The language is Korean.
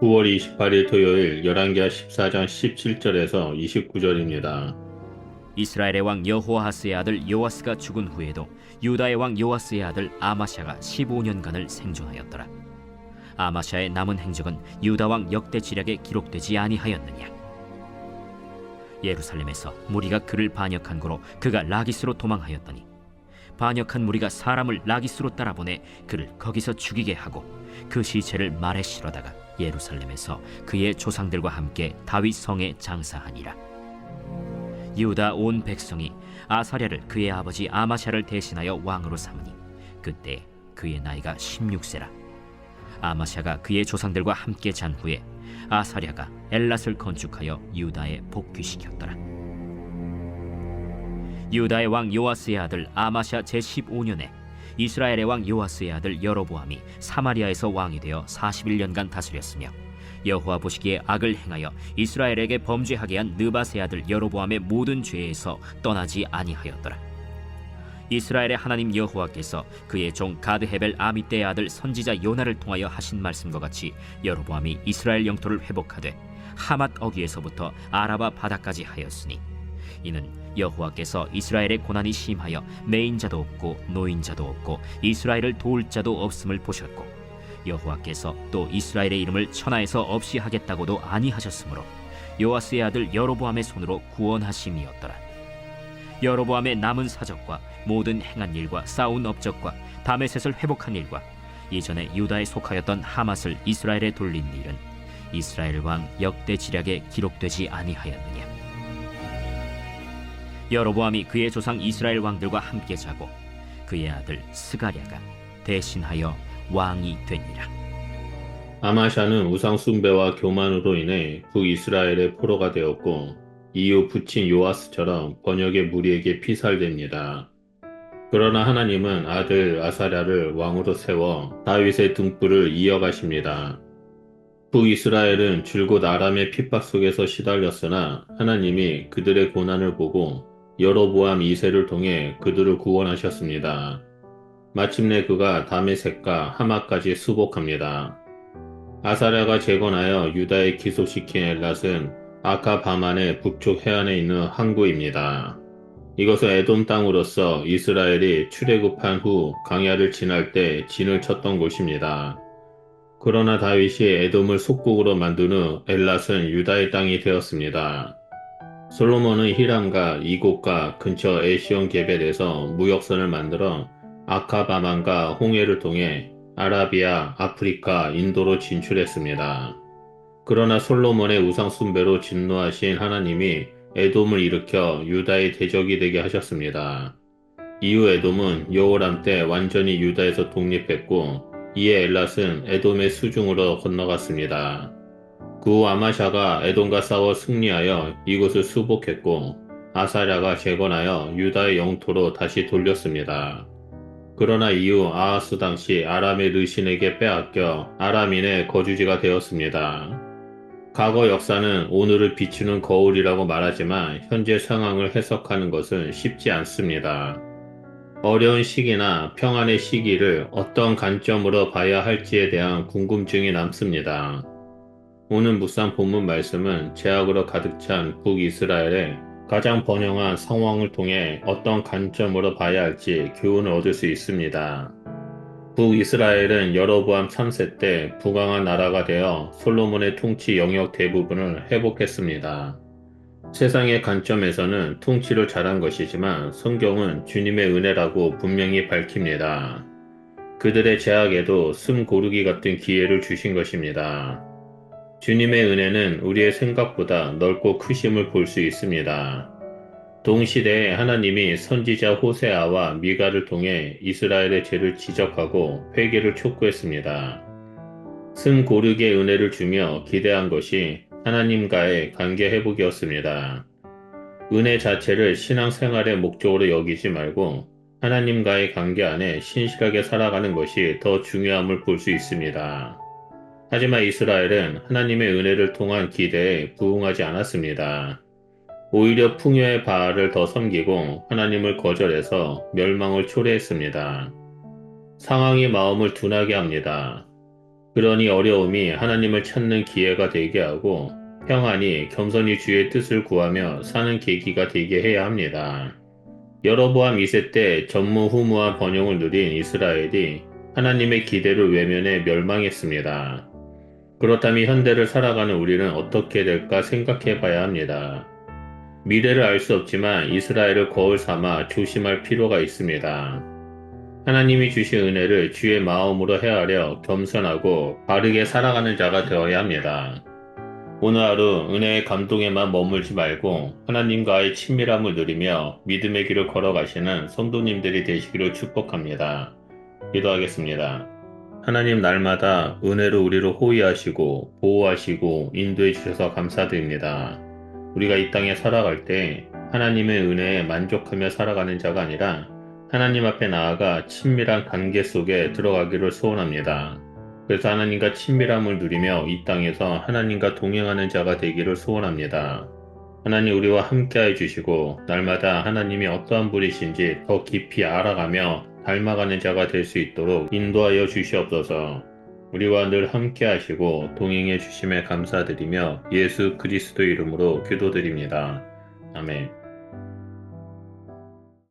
9월 28일 토요일 열왕기하 14장 17절에서 29절입니다. 이스라엘의 왕 여호아하스의 아들 요아스가 죽은 후에도 유다의 왕 요아스의 아들 아마샤가 15년간을 생존하였더라. 아마샤의 남은 행적은 유다 왕 역대 지략에 기록되지 아니하였느냐. 예루살렘에서 무리가 그를 반역한 고로 그가 라기스로 도망하였더니 반역한 무리가 사람을 라기스로 따라보내 그를 거기서 죽이게 하고 그 시체를 말에 실어다가 예루살렘에서 그의 조상들과 함께 다윗 성에 장사하니라. 유다 온 백성이 아사랴를 그의 아버지 아마샤를 대신하여 왕으로 삼으니 그때 그의 나이가 16세라. 아마샤가 그의 조상들과 함께 잔 후에 아사랴가 엘랏을 건축하여 유다에 복귀시켰더라. 유다의 왕 요아스의 아들 아마샤 제15년에 이스라엘의 왕 요아스의 아들 여로보암이 사마리아에서 왕이 되어 41년간 다스렸으며 여호와 보시기에 악을 행하여 이스라엘에게 범죄하게 한 느바세 아들 여로보암의 모든 죄에서 떠나지 아니하였더라. 이스라엘의 하나님 여호와께서 그의 종 가드헤벨 아미떼의 아들 선지자 요나를 통하여 하신 말씀과 같이 여로보암이 이스라엘 영토를 회복하되 하맛 어기에서부터 아라바 바다까지 하였으니 이는 여호와께서 이스라엘의 고난이 심하여 매인자도 없고 노인자도 없고 이스라엘을 도울 자도 없음을 보셨고 여호와께서 또 이스라엘의 이름을 천하에서 없이 하겠다고도 아니하셨으므로 요아스의 아들 여로보암의 손으로 구원하심이었더라. 여로보암의 남은 사적과 모든 행한 일과 싸운 업적과 다메셋을 회복한 일과 이전에 유다에 속하였던 하맛을 이스라엘에 돌린 일은 이스라엘 왕 역대 지략에 기록되지 아니하였느냐. 여로보암이 그의 조상 이스라엘 왕들과 함께 자고 그의 아들 스가랴가 대신하여 왕이 되니라. 아마샤는 우상 숭배와 교만으로 인해 북이스라엘의 포로가 되었고 이후 붙인 요아스처럼 번역의 무리에게 피살됩니다. 그러나 하나님은 아들 아사랴를 왕으로 세워 다윗의 등불을 이어가십니다. 북이스라엘은 줄곧 아람의 핍박 속에서 시달렸으나 하나님이 그들의 고난을 보고 여로보암 2세를 통해 그들을 구원하셨습니다. 마침내 그가 다메섹과 하마까지 수복합니다. 아사랴가 재건하여 유다에 기속시킨 엘랏은 아카바만의 북쪽 해안에 있는 항구입니다. 이것은 에돔 땅으로서 이스라엘이 출애굽한 후 강야를 지날 때 진을 쳤던 곳입니다. 그러나 다윗이 에돔을 속국으로 만든 후 엘랏은 유다의 땅이 되었습니다. 솔로몬은 히람과 이곳과 근처 에시온 게벳에서 무역선을 만들어 아카바만과 홍해를 통해 아라비아, 아프리카, 인도로 진출했습니다. 그러나 솔로몬의 우상 숭배로 진노하신 하나님이 에돔을 일으켜 유다의 대적이 되게 하셨습니다. 이후 에돔은 여호람 때 완전히 유다에서 독립했고 이에 엘랏은 에돔의 수중으로 건너갔습니다. 그 후 아마샤가 에돔과 싸워 승리하여 이곳을 수복했고 아사랴가 재건하여 유다의 영토로 다시 돌렸습니다. 그러나 이후 아하스 당시 아람의 르신에게 빼앗겨 아람인의 거주지가 되었습니다. 과거 역사는 오늘을 비추는 거울이라고 말하지만 현재 상황을 해석하는 것은 쉽지 않습니다. 어려운 시기나 평안의 시기를 어떤 관점으로 봐야 할지에 대한 궁금증이 남습니다. 오늘 묵상 본문 말씀은 제약으로 가득 찬 북이스라엘의 가장 번영한 상황을 통해 어떤 관점으로 봐야 할지 교훈을 얻을 수 있습니다. 북이스라엘은 여로보암 3세 때 부강한 나라가 되어 솔로몬의 통치 영역 대부분을 회복했습니다. 세상의 관점에서는 통치를 잘한 것이지만 성경은 주님의 은혜라고 분명히 밝힙니다. 그들의 제약에도 숨 고르기 같은 기회를 주신 것입니다. 주님의 은혜는 우리의 생각보다 넓고 크심을 볼 수 있습니다. 동시대에 하나님이 선지자 호세아와 미가를 통해 이스라엘의 죄를 지적하고 회개를 촉구했습니다. 승 고르게 은혜를 주며 기대한 것이 하나님과의 관계 회복이었습니다. 은혜 자체를 신앙생활의 목적으로 여기지 말고 하나님과의 관계 안에 신실하게 살아가는 것이 더 중요함을 볼 수 있습니다. 하지만 이스라엘은 하나님의 은혜를 통한 기대에 부응하지 않았습니다. 오히려 풍요의 바알을 더 섬기고 하나님을 거절해서 멸망을 초래했습니다. 상황이 마음을 둔하게 합니다. 그러니 어려움이 하나님을 찾는 기회가 되게 하고 평안이 겸손히 주의 뜻을 구하며 사는 계기가 되게 해야 합니다. 여로보암 2세 때 전무후무한 번영을 누린 이스라엘이 하나님의 기대를 외면해 멸망했습니다. 그렇다면 현대를 살아가는 우리는 어떻게 될까 생각해 봐야 합니다. 미래를 알 수 없지만 이스라엘을 거울 삼아 조심할 필요가 있습니다. 하나님이 주신 은혜를 주의 마음으로 헤아려 겸손하고 바르게 살아가는 자가 되어야 합니다. 오늘 하루 은혜의 감동에만 머물지 말고 하나님과의 친밀함을 누리며 믿음의 길을 걸어가시는 성도님들이 되시기를 축복합니다. 기도하겠습니다. 하나님 날마다 은혜로 우리를 호위하시고 보호하시고 인도해 주셔서 감사드립니다. 우리가 이 땅에 살아갈 때 하나님의 은혜에 만족하며 살아가는 자가 아니라 하나님 앞에 나아가 친밀한 관계 속에 들어가기를 소원합니다. 그래서 하나님과 친밀함을 누리며 이 땅에서 하나님과 동행하는 자가 되기를 소원합니다. 하나님 우리와 함께해 주시고 날마다 하나님이 어떠한 분이신지 더 깊이 알아가며 닮아가는 자가 될 수 있도록 인도하여 주시옵소서. 우리와 늘 함께 하시고 동행해 주심에 감사드리며 예수 그리스도 이름으로 기도드립니다. 아멘.